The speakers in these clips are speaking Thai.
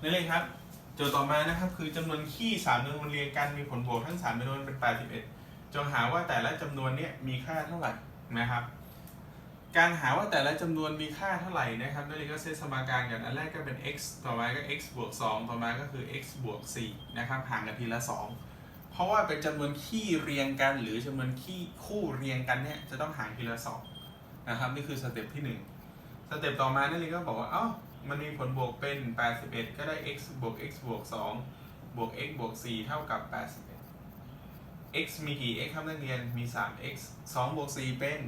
นั่นเลยครับ โจทย์ต่อมานะครับ คือจำนวนขี้สามจำนวนเรียงกันมีผลบวกทั้งสามจำนวนเป็น81จงหาว่าแต่ละจำนวนเนี้ยมีค่าเท่าไหร่นะครับ การหาว่าแต่ละจำนวนมีค่าเท่าไหร่นะครับนั่นเลยก็เซตสมการกันอันแรกก็เป็น x ต่อมาก็ x บวก2ต่อมาก็คือ x บวก4นะครับห่างกันทีละ2เพราะว่าเป็นจำนวนขี้เรียงกัน หรือจำนวนขี้คู่เรียงกันเนี่ยจะต้องห่างทีละ2นะครับนี่คือสเต็ปที่หนึ่งสเต็ปต่อมานั่นเลยก็บอกว่าเอ้า มันมีผลบวกเป็น 81 ก็ได้ x บวก x บวก 2 บวก x บวก 4 เท่ากับ 81 x มีกี่ x ครับนักเรียน มี 3x 2 บวก 4 เป็น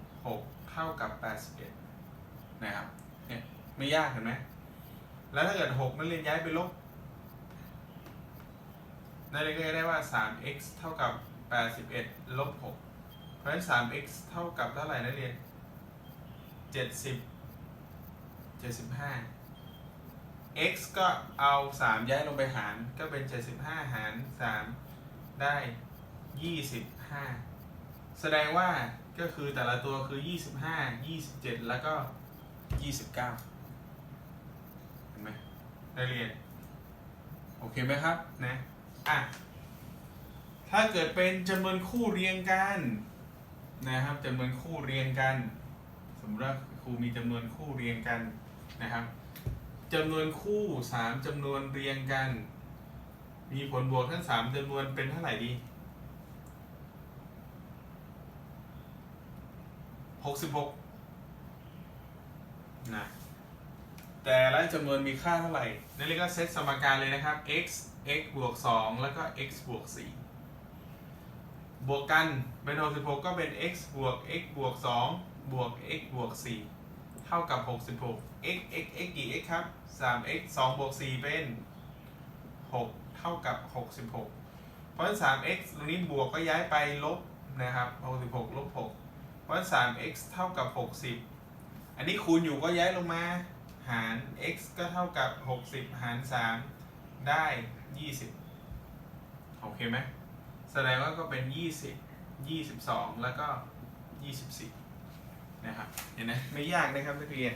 6 เท่ากับ 81 นะครับ เนี่ยไม่ยากเห็นไหม แล้วถ้าเกิด 6 นักเรียนย้ายไปลบนักเรียนก็จะได้ว่า 3x เท่ากับ 81 ลบ 6 เพราะฉะนั้น 3x เท่ากับเท่าไหร่นักเรียน 70 75 x ก็เอา 3 ย้ายลงไปหารก็เป็น 75 หาร 3 ได้ 25 แสดงว่าก็คือแต่ละตัวคือ 25 27 แล้วก็ 29 เห็นไหมได้เรียน โอเคไหมครับ นะ อะ ถ้าเกิดเป็นจำนวนคู่เรียงกันนะครับจำนวนคู่เรียงกัน สมมติว่าครูมีจำนวนคู่เรียงกัน นะครับจำนวนคู่สามจำนวนเรียงกัน มีผลบวกทั้งสามจำนวนเป็นเท่าไหร่ดีหกสิบหกนะ แต่ละจำนวนมีค่าเท่าไหร่ นั่นเรียกว่าเซตสมการเลยนะครับ x x บวก 2 แล้วก็ x บวก 4 บวกกันเป็น66 ก็เป็น x บวก x บวก 2 บวก x บวก 4 เท่ากับ 66 x x x กี่ x ครับ 3x 2บวก4เป็น 6 เท่ากับ 66 เพราะฉะนั้น 3x ตรงนี้บวกก็ย้ายไปลบนะครับ66ลบ6เพราะฉะนั้น 3x เท่ากับ 60 อันนี้คูณอยู่ก็ย้ายลงมา หาร x ก็เท่ากับ 60 หาร 3 ได้ 20 โอเคไหม แสดงว่าก็เป็น 20 22 แล้วก็ 24 นะครับเห็นไหมไม่ยากนะครับนักเรียน